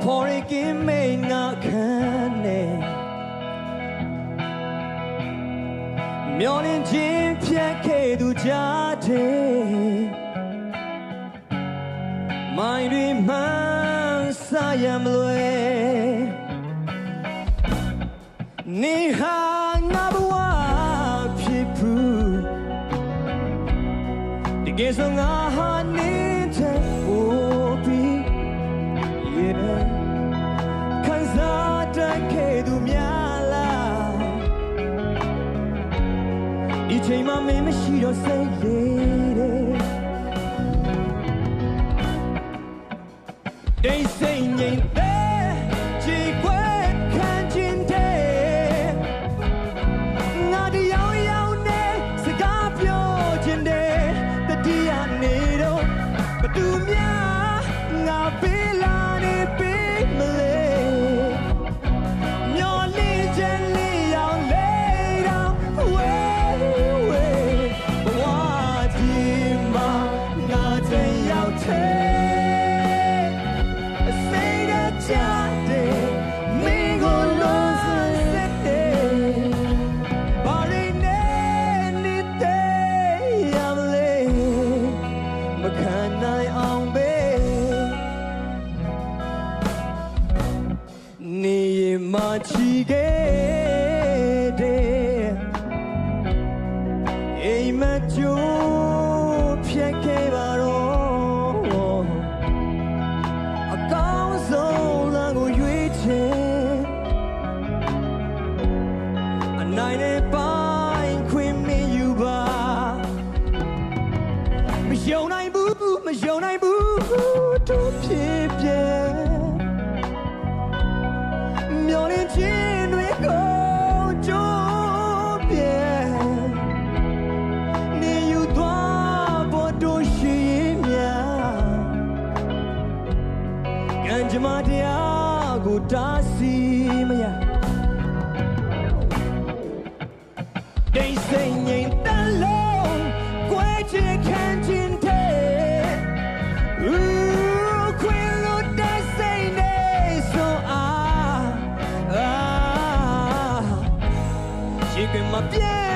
pouring in may not can Myeonin jin phyat khae du ja de Mai rui man sa yam lwe Ni ha nga bwa phi phu De ge so nga ha ချိန်မှမင်းမရှိတော့စိတ်လေးတဲ့ မချီခဲ့တဲ့အိမ်မကျိုးဖြတ်ခဲ့ပါတော့အကောင်းဆုံးလမ်းကိုရွေးချယ်အနိုင်နဲ့ပိုင်းခွင့်မယူပါမယုံနိုင်ဘူးမယုံနိုင်ဘူးတို့ဖြစ်ပြဲ မ္မာတရားကိုတားဆီးမရဒိတ်စိတ်ငြိမ်တလုံးကွဲချင်ခံခြင်းတဲ့ဦးခွင်လို့တဲ့စိတ်နဲ့ဆိုအားအာရှိကမပြည့်နိုင်ခဲ့ပြီ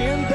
ရှ